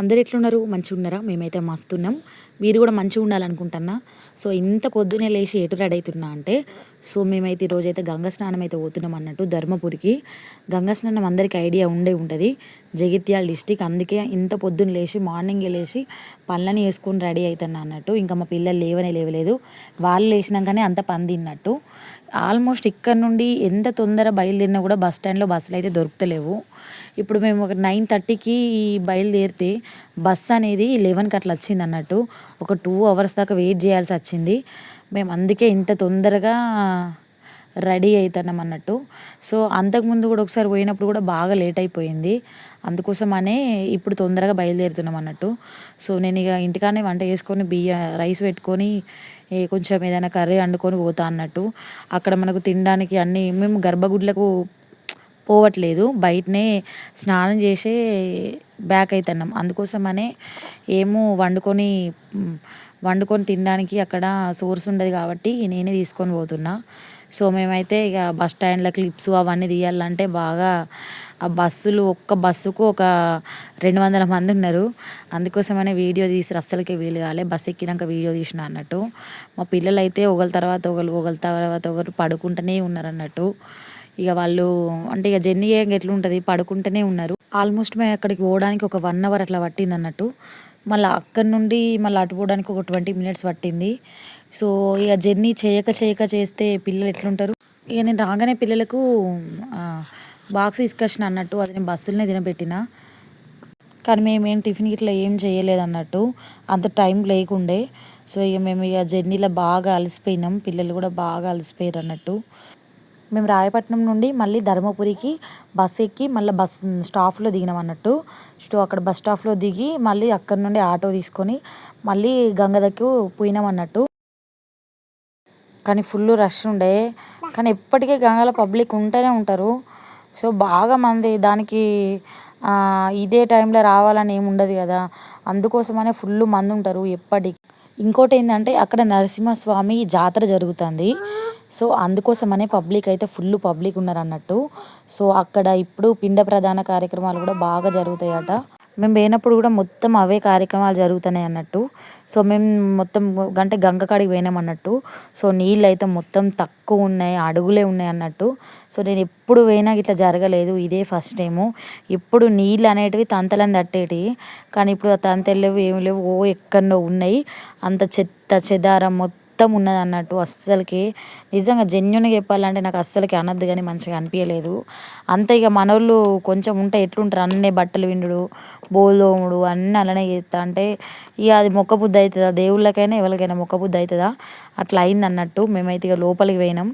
అందరు ఎట్లున్నారు? మంచిగా ఉన్నారా మేమైతే మస్తున్నాం. మీరు కూడా మంచిగా ఉండాలనుకుంటున్నా. సో ఇంత పొద్దునే లేచి ఎటు రెడీ అవుతున్నా అంటే సో మేమైతే ఈరోజైతే గంగా స్నానం అయితే పోతున్నాం అన్నట్టు ధర్మపురికి. గంగా స్నానం అందరికీ ఐడియా ఉండే ఉంటుంది. జగిత్యాల డిస్టిక్ అందుకే ఇంత పొద్దున్న లేచి మార్నింగ్ లేచి పనులని వేసుకొని రెడీ అవుతున్నా అన్నట్టు. ఇంకా మా పిల్లలు లేవనే లేవలేదు. వాళ్ళు లేచినాకనే అంత పని తిన్నట్టు. ఆల్మోస్ట్ ఇక్కడ నుండి ఎంత తొందర బయలుదేరినా కూడా బస్ స్టాండ్లో బస్సులు అయితే దొరుకుతలేవు. ఇప్పుడు మేము ఒక నైన్ థర్టీకి బయలుదేరితే బస్ అనేది లెవెన్కి అట్లా వచ్చింది అన్నట్టు. ఒక టూ అవర్స్ దాకా వెయిట్ చేయాల్సి వచ్చింది. మేము అందుకే ఇంత తొందరగా రెడీ అవుతున్నాం అన్నట్టు. సో అంతకుముందు కూడా ఒకసారి పోయినప్పుడు కూడా బాగా లేట్ అయిపోయింది. అందుకోసమనే ఇప్పుడు తొందరగా బయలుదేరుతున్నాం అన్నట్టు. సో నేను ఇక ఇంటికానే వంట చేసుకొని బియ్య రైస్ పెట్టుకొని కొంచెం ఏదైనా కర్రీ వండుకొని పోతా అన్నట్టు. అక్కడ మనకు తినడానికి అన్నీ మేము గర్భగుడ్లకు పోవట్లేదు. బయటనే స్నానం చేసే బ్యాక్ అవుతున్నాం అందుకోసమనే ఏమో వండుకొని వండుకొని తినడానికి అక్కడ సోర్స్ ఉండదు కాబట్టి నేనే తీసుకొని పోతున్నా. సో మేమైతే ఇక బస్ స్టాండ్లో క్లిప్స్ అవన్నీ తీయాలంటే బాగా ఆ బస్సులు ఒక్క బస్సుకు ఒక రెండు వందల మంది ఉన్నారు. అందుకోసమనే వీడియో తీసి అస్సలకే వీలు కాలే. బస్ ఎక్కినాక వీడియో తీసిన అన్నట్టు. మా పిల్లలు అయితే ఒకరి తర్వాత ఒకరు ఒకరి తర్వాత ఒకరు పడుకుంటూనే ఉన్నారు అన్నట్టు. ఇక వాళ్ళు అంటే ఇక జర్నీ ఎట్లుంటుంది? పడుకుంటూనే ఉన్నారు. ఆల్మోస్ట్ మేము అక్కడికి పోవడానికి ఒక వన్ అవర్ అట్లా పట్టింది అన్నట్టు. మళ్ళీ అక్కడి నుండి మళ్ళీ అటు పోవడానికి ఒక ట్వంటీ మినిట్స్ పట్టింది. సో ఇక జర్నీ చేయక చేయక చేస్తే పిల్లలు ఎట్లుంటారు? ఇక నేను రాగానే పిల్లలకు బాక్స్ డిస్కషన్ అన్నట్టు అది నేను బస్సులనే తినబెట్టిన. కానీ మేము ఏం టిఫిన్ ఇట్లా ఏం చేయలేదు అన్నట్టు. అంత టైం లేకుండే. సో ఇక మేము ఇక జర్నీలో బాగా అలసిపోయినాం. పిల్లలు కూడా బాగా అలసిపోయారు అన్నట్టు. మేము రాయపట్నం నుండి మళ్ళీ ధర్మపురికి బస్ ఎక్కి మళ్ళీ బస్ స్టాప్లో దిగినాం అన్నట్టు. సో అక్కడ బస్ స్టాప్లో దిగి మళ్ళీ అక్కడ నుండి ఆటో తీసుకొని మళ్ళీ గంగదకు పోయినాం అన్నట్టు. కానీ ఫుల్ రష్ ఉండే. కానీ ఎప్పటికీ గంగలో పబ్లిక్ ఉంటూనే ఉంటారు. సో బాగా మంది దానికి ఇదే టైంలో రావాలని ఏమి ఉండదు కదా. అందుకోసమనే ఫుల్ మంది ఉంటారు ఎప్పటికి. ఇంకోటి ఏంటంటే అక్కడ నరసింహస్వామి జాతర జరుగుతుంది. సో అందుకోసమనే పబ్లిక్ అయితే ఫుల్ పబ్లిక్ ఉన్నారు అన్నట్టు సో అక్కడ ఇప్పుడు పిండ ప్రధాన కార్యక్రమాలు కూడా బాగా జరుగుతాయట. మేము పోయినప్పుడు కూడా మొత్తం అవే కార్యక్రమాలు జరుగుతున్నాయి అన్నట్టు. సో మేము మొత్తం గంట గంగ కాడికి పోయినాం అన్నట్టు. సో నీళ్ళు అయితే మొత్తం తక్కువ ఉన్నాయి అడుగులే ఉన్నాయి అన్నట్టు. సో నేను ఎప్పుడు పోయినా ఇట్లా జరగలేదు ఇదే ఫస్ట్ టైము. ఇప్పుడు నీళ్ళు అనేటివి తంతలని తట్టేటివి కానీ ఇప్పుడు ఆ తంతలు లేవు ఏమి లేవు ఓ ఎక్కడో ఉన్నాయి. అంత చెత్త చెదారం మొత్తం మొత్తం ఉన్నది అన్నట్టు అస్సలకి నిజంగా జెన్యున్గా చెప్పాలంటే నాకు అస్సలకి అనద్దు కానీ మంచిగా అనిపించలేదు అంతే ఇక మనోళ్ళు కొంచెం ఉంటే ఎట్లుంటారు? అన్నీ బట్టలు విండుడు బోల్దోముడు అన్నీ అలానే చేస్తా. అంటే ఇక అది మొక్క బుద్ధి అవుతుందా దేవుళ్ళకైనా ఎవరికైనా మొక్క బుద్ధి అవుతుందా అట్లా అయింది అన్నట్టు మేమైతే ఇక లోపలికి పోయినాం.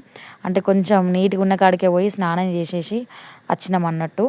అంటే కొంచెం నీట్గా ఉన్న కాడికే పోయి స్నానం చేసేసి వచ్చినాం అన్నట్టు.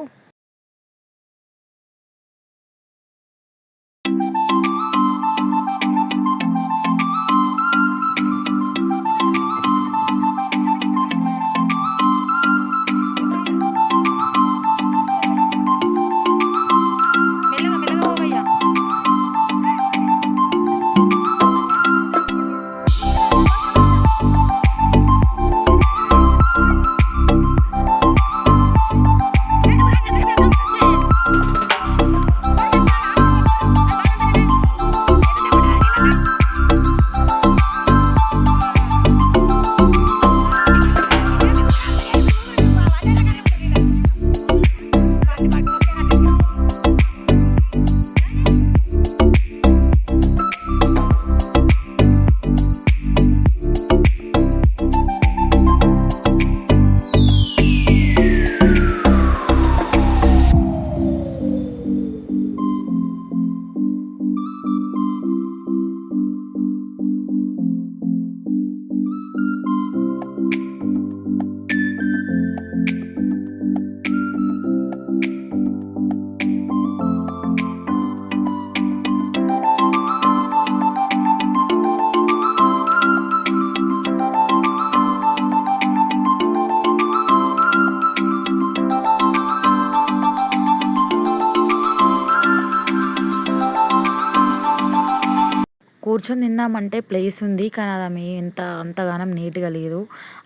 కూర్చొని తిందామంటే ప్లేస్ ఉంది కానీ అది ఎంత అంతగానం నీట్గా లేదు.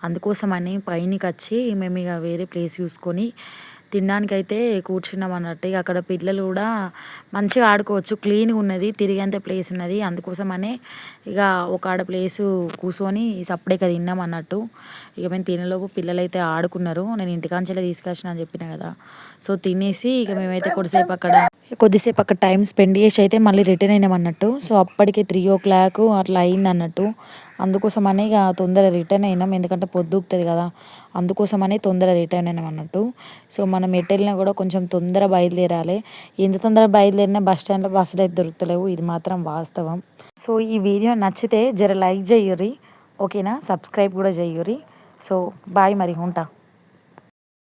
అందుకోసమని పైనకి వచ్చి మేము ఇక వేరే ప్లేస్ చూసుకొని తినడానికైతే కూర్చున్నాం అన్నట్టు. ఇక అక్కడ పిల్లలు కూడా మంచిగా ఆడుకోవచ్చు క్లీన్గా ఉన్నది తిరిగేంత ప్లేస్ ఉన్నది. అందుకోసమనే ఇక ఒక ఆడ ప్లేసు కూర్చొని సప్పుడేక తిన్నాం అన్నట్టు. ఇక మేము తినేలోపు పిల్లలు అయితే ఆడుకున్నారు. నేను ఇంటికాంచెలే తీసుకొచ్చిన అని చెప్పిన కదా. సో తినేసి ఇక మేమైతే కొద్దిసేపు అక్కడ కొద్దిసేపు అక్కడ టైం స్పెండ్ చేసి అయితే మళ్ళీ రిటర్న్ అయినాం అన్నట్టు. సో అప్పటికే త్రీ ఓ క్లాక్ అట్లా అయింది అన్నట్టు. అందుకోసమనే ఇక తొందర రిటర్న్ అయినాం. ఎందుకంటే పొద్దుగుతుంది కదా. అందుకోసమనే తొందర రిటర్న్ అయినాం అన్నట్టు. సో మనం ఎటు వెళ్ళినా కూడా కొంచెం తొందర బయలుదేరాలి. ఎంత తొందర బయలుదేరినా బస్ స్టాండ్లో బస్సులు అయితే దొరుకుతలేవు. ఇది మాత్రం వాస్తవం. సో ఈ వీడియో నచ్చితే జర లైక్ చేయుర్రి. ఓకేనా? సబ్స్క్రైబ్ కూడా చేయుర్రి. సో బాయ్ మరి ఉంటా.